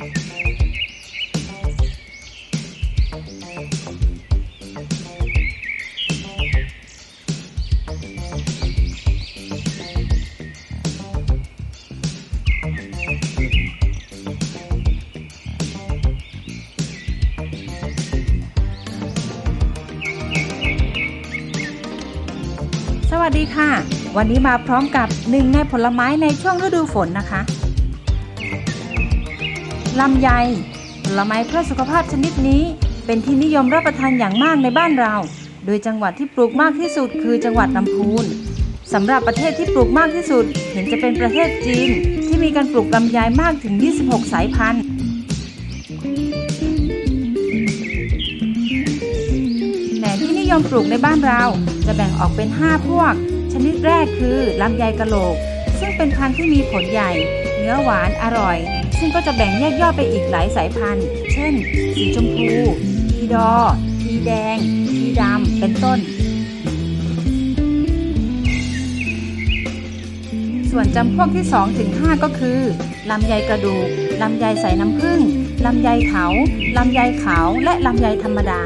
สวัสดีค่ะ วันนี้มาพร้อมกับหนึ่งในผลไม้ในช่วงฤดูฝนนะคะ ลำไยผลไม้เพื่อสุขภาพชนิดนี้ เป็นที่นิยมรับประทานอย่างมากในบ้านเรา โดยจังหวัดที่ปลูกมากที่สุดคือจังหวัดลำพูนสำหรับประเทศที่ปลูกมากที่สุด เห็นจะเป็นประเทศจีน ที่มีการปลูกลำไยมากถึง 26 สายพันธุ์แหน่ที่นิยมปลูกในบ้านเราจะแบ่งออกเป็น 5 พวก ชนิดแรกคือลำไยกะโหลก ซึ่งเป็นพันธุ์ที่มีผลใหญ่ เนื้อหวานอร่อย ซึ่งก็จะแบ่งแยกย่อยไปอีกหลายสายพันธุ์ เช่น สีชมพู ทีดอ ทีแดง ทีดำ เป็นต้น ส่วนจำพวกที่2ถึง5ก็คือ ลำไยกระดูก ลำไยใส่น้ำผึ้ง ลำไยเถา ลำไยขาว และลำไยธรรมดา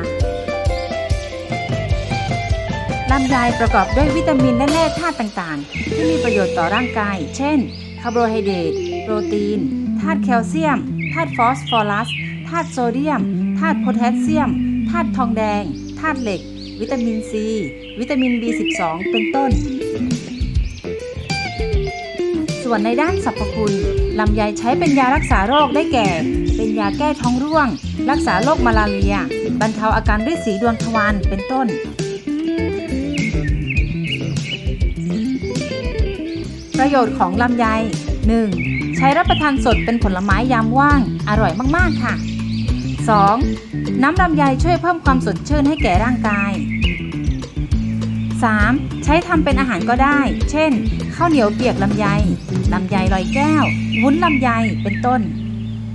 ลำไยประกอบด้วยวิตามินและแร่ธาตุต่างๆ ที่มีประโยชน์ต่อร่างกาย เช่น คาร์โบไฮเดรตโปรตีนธาตุแคลเซียมธาตุฟอสฟอรัสธาตุโซเดียมธาตุโพแทสเซียมธาตุทองแดงธาตุเหล็ก วิตามินซี วิตามิน B12 เป็นต้น ส่วนในด้านสรรพคุณลำไยใช้เป็นยารักษาโรคได้แก่ เป็นยาแก้ท้องร่วง รักษาโรคมาลาเรีย บรรเทาอาการด้วยสีดวงทวารเป็นต้น ประโยชน์ของลำไย 1. ใช้รับประทานสดเป็นผลไม้ยามว่าง อร่อยมาก ๆ ค่ะ 2. น้ำลำไยช่วยเพิ่มความสดชื่นให้แก่ร่างกาย 3. ใช้ทำเป็นอาหารก็ได้ เช่น ข้าวเหนียวเปียกลำไย ลำไยลอยแก้ว วุ้นลำไย เป็นต้น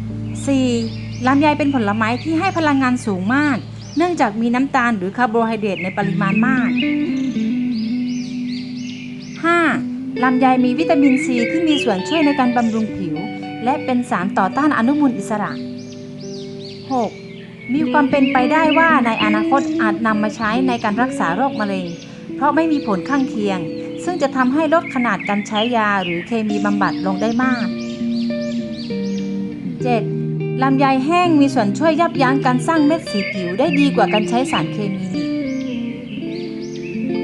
4. ลำไยเป็นผลไม้ที่ให้พลังงานสูงมาก เนื่องจากมีน้ำตาลหรือคาร์โบไฮเดรตในปริมาณมาก ลำไยมีวิตามินซีที่มีส่วนช่วยในการบำรุงผิว และเป็นสารต่อต้านอนุมูลอิสระ 6. มีความเป็นไปได้ว่าในอนาคตอาจนำมาใช้ในการรักษาโรคมะเร็ง เพราะไม่มีผลข้างเคียง ซึ่งจะทำให้ลดขนาดการใช้ยาหรือเคมีบำบัดลงได้มาก 7. ลำไยแห้งมีส่วนช่วยยับยั้งการสร้างเม็ดสีผิวได้ดีกว่าการใช้สารเคมี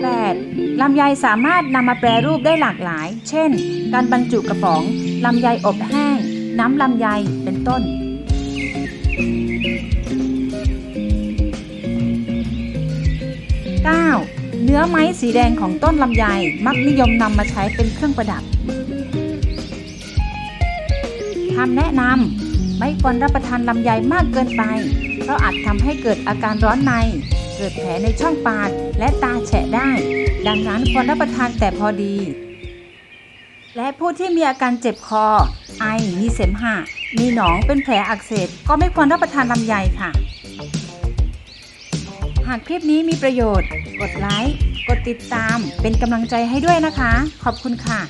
8. ลำไยสามารถนำมาแปรรูปได้หลากหลาย เช่น การบรรจุกระป๋องลำไยอบแห้ง น้ำลำไยเป็นต้น 9. เนื้อไม้สีแดงของต้นลำไยมักนิยมนำมาใช้เป็นเครื่องประดับคำแนะนำไม่ควรรับประทานลำไยมากเกินไป เพราะอาจทำให้เกิดอาการร้อนใน เกิดแผลในช่องปากและตาแฉะได้ ดังนั้นควรรับประทานแต่พอดี และผู้ที่มีอาการเจ็บคอ ไอ มีเสมหะ มีหนองเป็นแผลอักเสบก็ไม่ควรรับประทานลำไยค่ะ หากคลิปนี้มีประโยชน์ กดไลค์ กดติดตาม เป็นกำลังใจให้ด้วยนะคะ ขอบคุณค่ะ